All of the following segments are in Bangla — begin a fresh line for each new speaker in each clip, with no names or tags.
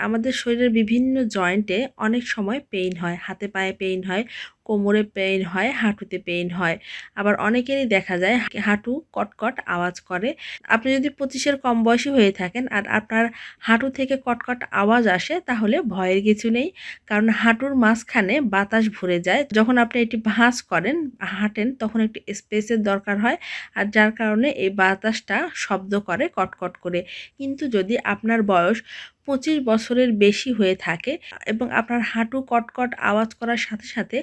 আমাদের শরীরের বিভিন্ন জয়েন্টে অনেক সময় পেইন হয় হাতে পায়ে পেইন হয় কোমরে পেইন হয়, হাঁটুতে পেইন হয়। আবার অনেকেরই দেখা যায় হাঁটু কটকট আওয়াজ করে। আপনি যদি পঁচিশের কম বয়সী হয়ে থাকেন আর আপনার হাঁটু থেকে কটকট আওয়াজ আসে, তাহলে ভয়ের কিছু নেই। কারণ হাঁটুর মাঝখানে বাতাস ভরে যায়। যখন আপনি এটি ভাঁজ করেন, হাঁটেন, তখন একটি স্পেসের দরকার হয়। আর যার কারণে এই বাতাসটা শব্দ করে কটকট করে। কিন্তু যদি আপনার বয়স পঁচিশ বছরের বেশি হয়ে থাকে এবং আপনার হাঁটু কটকট আওয়াজ করার সাথে সাথে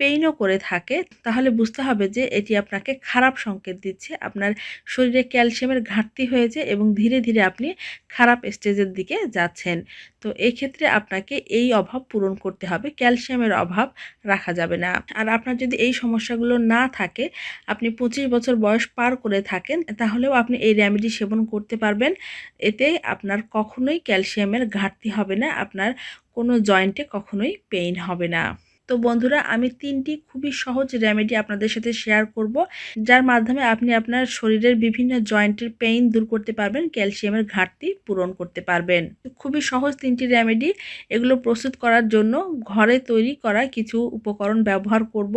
পেইনও করে থাকে, তাহলে বুঝতে হবে যে এটি আপনাকে খারাপ সংকেত দিচ্ছে। আপনার শরীরে ক্যালসিয়ামের ঘাটতি হয়েছে এবং ধীরে ধীরে আপনি খারাপ স্টেজের দিকে যাচ্ছেন। তো এই ক্ষেত্রে আপনাকে এই অভাব পূরণ করতে হবে। ক্যালসিয়ামের অভাব রাখা যাবে না। আর আপনার যদি এই সমস্যাগুলো না থাকে, আপনি পঁচিশ বছর বয়স পার করে থাকেন, তাহলেও আপনি এই রেমেডি সেবন করতে পারবেন। এতে আপনার কখনোই ক্যালসিয়ামের ঘাটতি হবে না, আপনার কোনো জয়েন্টে কখনোই পেইন হবে না। তো বন্ধুরা, আমি তিনটি খুবই সহজ রেমেডি আপনাদের সাথে শেয়ার করব, যার মাধ্যমে আপনি আপনার শরীরের বিভিন্ন জয়েন্টের পেইন দূর করতে পারবেন ক্যালসিয়ামের ঘাটতি পূরণ করতে পারবেন। খুবই সহজ তিনটি রেমেডি এগুলো প্রস্তুত করার জন্য ঘরে তৈরি করা কিছু উপকরণ ব্যবহার করব,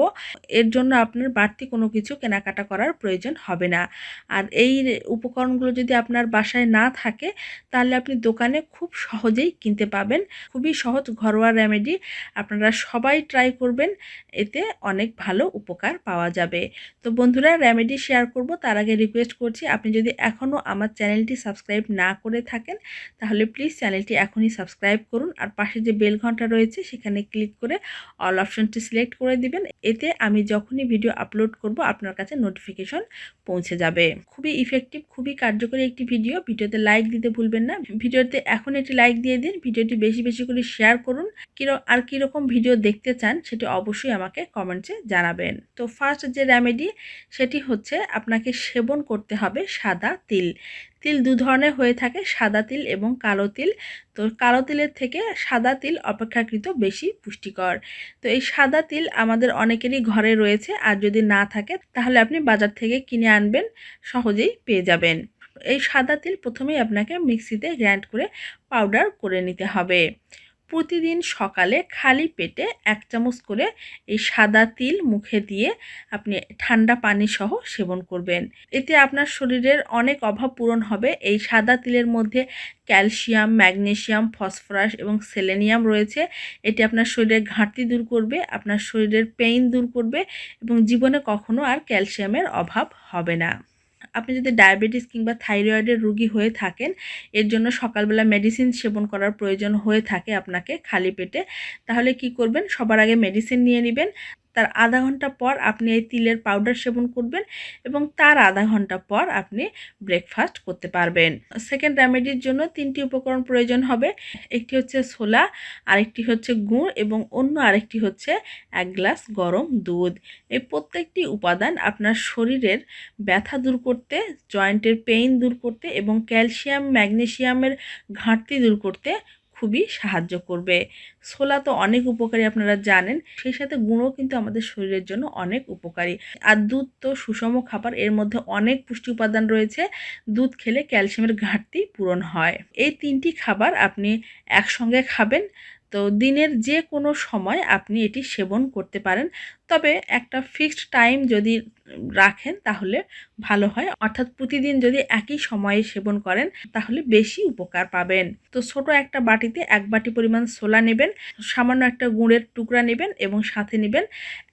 এর জন্য আপনার বাড়তি কোনো কিছু কেনাকাটা করার প্রয়োজন হবে না। আর এই উপকরণগুলো যদি আপনার বাসায় না থাকে, তাহলে আপনি দোকানে খুব সহজেই কিনতে পাবেন। খুবই সহজ ঘরোয়া রেমেডি আপনারা সবাই ট্রাই ট্রাই করবেন, এতে অনেক ভালো উপকার পাওয়া যাবে। তো বন্ধুরা রেমেডি শেয়ার করব, তার আগে রিকোয়েস্ট করছি, আপনি যদি এখনও আমার চ্যানেলটি সাবস্ক্রাইব না করে থাকেন, তাহলে প্লিজ চ্যানেলটি এখনই সাবস্ক্রাইব করুন, আর পাশে যে বেল ঘণ্টা রয়েছে, সেখানে ক্লিক করে অল অপশনটি সিলেক্ট করে দিবেন, এতে আমি যখনই ভিডিও আপলোড করব, আপনার কাছে নোটিফিকেশন পৌঁছে যাবে। খুবই ইফেক্টিভ খুবই কার্যকরী একটি ভিডিও ভিডিওতে লাইক দিতে ভুলবেন না। ভিডিওতে এখন একটি লাইক দিয়ে দিন, ভিডিওটি বেশি বেশি করে শেয়ার করুন, কিরো, আর কীরকম ভিডিও দেখতে চান চান সেটি অবশ্যই আমাকে কমেন্টসে জানাবেন। তো ফার্স্ট যে রেমেডি সেটি হচ্ছে আপনাকে সেবন করতে হবে সাদা তিল। তিল দু ধরনের হয়ে থাকে, সাদা তিল এবং কালো তিল। তো কালো তিলের থেকে সাদা তিল অপেক্ষাকৃত বেশি পুষ্টিকর। তো এই সাদা তিল আমাদের অনেকেরই ঘরে রয়েছে, আর যদি না থাকে, তাহলে আপনি বাজার থেকে কিনে আনবেন, সহজেই পেয়ে যাবেন। এই সাদা তিল প্রথমেই আপনাকে মিক্সিতে গ্র্যান্ড করে পাউডার করে নিতে হবে। প্রতিদিন সকালে খালি পেটে এক চামচ করে এই সাদা তিল মুখে দিয়ে আপনি ঠান্ডা পানি সহ সেবন করবেন। এতে আপনার শরীরের অনেক অভাব পূরণ হবে। এই সাদা তিলের মধ্যে ক্যালসিয়াম ম্যাগনেশিয়াম ফসফরাস এবং সেলেনিয়াম রয়েছে। এটি আপনার শরীরের ঘাটতি দূর করবে, আপনার শরীরের পেইন দূর করবে এবং জীবনে কখনো আর ক্যালসিয়ামের অভাব হবে না। আপনি যদি ডায়াবেটিস কিংবা থাইরয়েডের রুগী হয়ে থাকেন, এর জন্য সকালবেলা মেডিসিন সেবন করার প্রয়োজন হয়ে থাকে আপনাকে খালি পেটে। তাহলে কি করবেন? সবার আগে মেডিসিন নিয়ে নেবেন। তার আধা ঘণ্টা পর আপনি এই তিলের পাউডার সেবন করবেন এবং তার আধা ঘণ্টা পর আপনি ব্রেকফাস্ট করতে পারবেন। সেকেন্ড রেমেডির জন্য তিনটি উপকরণ প্রয়োজন হবে। একটি হচ্ছে ছোলা, আরেকটি হচ্ছে গুড় এবং অন্য আরেকটি হচ্ছে এক গ্লাস গরম দুধ। এই প্রত্যেকটি উপাদান আপনার শরীরের ব্যথা দূর করতে জয়েন্টের পেইন দূর করতে এবং ক্যালসিয়াম ম্যাগনেশিয়ামের ঘাটতি দূর করতে খুবই সাহায্য করবে। ছোলা তো অনেক উপকারী আপনারা জানেন, সেই সাথে গুঁড়ো কিন্তু আমাদের শরীরের জন্য অনেক উপকারী। আর দুধ তো সুষম খাবার, এর মধ্যে অনেক পুষ্টি উপাদান রয়েছে, দুধ খেলে ক্যালসিয়ামের ঘাটতি পূরণ হয়। এই তিনটি খাবার আপনি একসঙ্গে খাবেন, তো দিনের যে কোনো সময় আপনি এটি সেবন করতে পারেন। তবে একটা ফিক্সড টাইম যদি রাখেন তাহলে ভালো হয়। অর্থাৎ প্রতিদিন যদি একই সময়ে সেবন করেন তাহলে বেশি উপকার পাবেন। তো ছোট একটা বাটিতে এক বাটি পরিমাণ ছোলা নেবেন, সামান্য একটা গুড়ের টুকরা নেবেন এবং সাথে নেবেন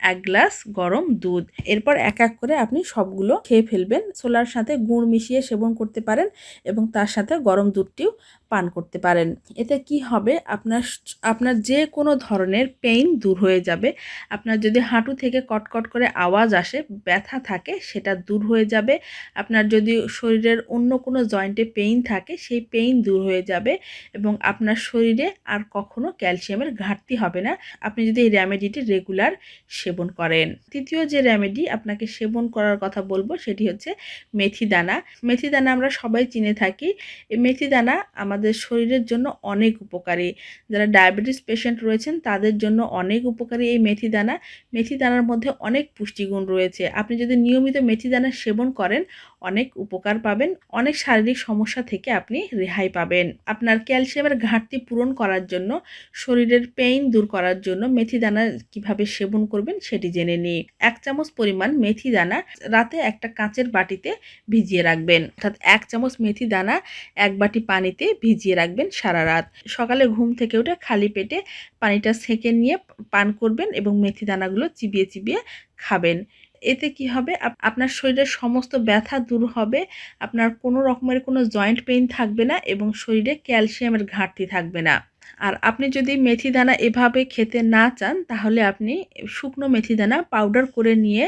এক গ্লাস গরম দুধ। এরপর এক এক করে আপনি সবগুলো খেয়ে ফেলবেন। ছোলার সাথে গুড় মিশিয়ে সেবন করতে পারেন এবং তার সাথে গরম দুধটিও পান করতে পারেন। এতে কি হবে? আপনার আপনার যে কোনো ধরনের পেইন দূর হয়ে যাবে। আপনার যদি হাঁটু থেকে কটকট করে আওয়াজ আসে, ব্যথা থাকে, সেটা দূর হয়ে যাবে। আপনার যদি শরীরের অন্য কোনো জয়েন্টে পেইন থাকে, সেই পেইন দূর হয়ে যাবে এবং আপনার শরীরে আর কখনো ক্যালসিয়ামের ঘাটতি হবে না। আপনি যদি এই রেমেডিটি রেগুলার সেবন করেন। তৃতীয় যে রেমেডি আপনাকে সেবন করার কথা বলব, সেটি হচ্ছে মেথি দানা মেথি দানা আমরা সবাই চিনে থাকি। এই মেথি দানা আমাদের শরীরের জন্য অনেক উপকারী। যারা ডায়াবেটিস পেশেন্ট রয়েছেন, তাদের জন্য অনেক উপকারী এই মেথি দানা মেথি মেথি দানার মধ্যে অনেক পুষ্টিগুণ রয়েছে। আপনি যদি নিয়মিত মেথি দানা সেবন করেন, অনেক উপকার পাবেন, অনেক শারীরিক সমস্যা থেকে আপনি রেহাই পাবেন। আপনার ক্যালসিয়ামের ঘাটতি পূরণ করার জন্য, শরীরের পেইন দূর করার জন্য মেথি দানা কীভাবে সেবন করবেন সেটি জেনে নিই এক চামচ পরিমাণ মেথি দানা রাতে একটা কাঁচের বাটিতে ভিজিয়ে রাখবেন। অর্থাৎ এক চামচ মেথি দানা এক বাটি পানিতে ভিজিয়ে রাখবেন সারা রাত। সকালে ঘুম থেকে উঠে খালি পেটে পানিটা সেঁকে নিয়ে পান করবেন এবং মেথি দানাগুলো চিবিয়ে চিবিয়ে খাবেন। এতে কি হবে? আপনার শরীরের সমস্ত ব্যথা দূর হবে, আপনার কোনো রকমের কোনো জয়েন্ট পেইন থাকবে না এবং শরীরে ক্যালসিয়ামের ঘাটতি থাকবে না। আর আপনি যদি মেথি দানা এভাবে খেতে না চান, তাহলে আপনি শুকনো মেথি দানা পাউডার করে নিয়ে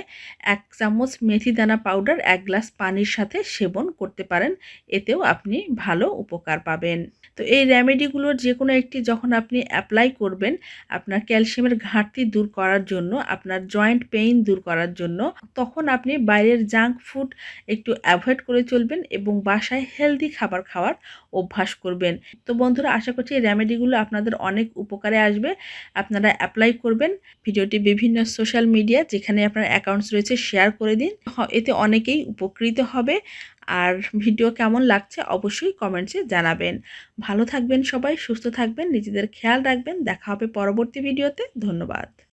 এক চামচ মেথি দানা পাউডার এক গ্লাস পানির সাথে সেবন করতে পারেন। এতেও আপনি ভালো উপকার পাবেন। তো এই রেমেডিগুলোর যে কোনো একটি যখন আপনি অ্যাপ্লাই করবেন, আপনার ক্যালসিয়ামের ঘাটতি দূর করার জন্য, আপনার জয়েন্ট পেইন দূর করার জন্য, তখন আপনি বাইরের জাঙ্ক ফুড একটু অ্যাভয়েড করে চলবেন এবং বাসায় হেলদি খাবার খাওয়ার অভ্যাস করবেন। তো বন্ধুরা, আশা করছি এই রেমেডিগুলো আপনাদের অনেক উপকারে আসবে। আপনারা অ্যাপ্লাই করবেন। ভিডিওটি বিভিন্ন সোশ্যাল মিডিয়া যেখানে আপনার অ্যাকাউন্টস রয়েছে শেয়ার করে দিন। এতে অনেকেই উপকৃত হবে। আর ভিডিও কেমন লাগছে অবশ্যই কমেন্টসে জানাবেন। ভালো থাকবেন সবাই, সুস্থ থাকবেন, নিজেদের খেয়াল রাখবেন। দেখা হবে পরবর্তী ভিডিওতে। ধন্যবাদ।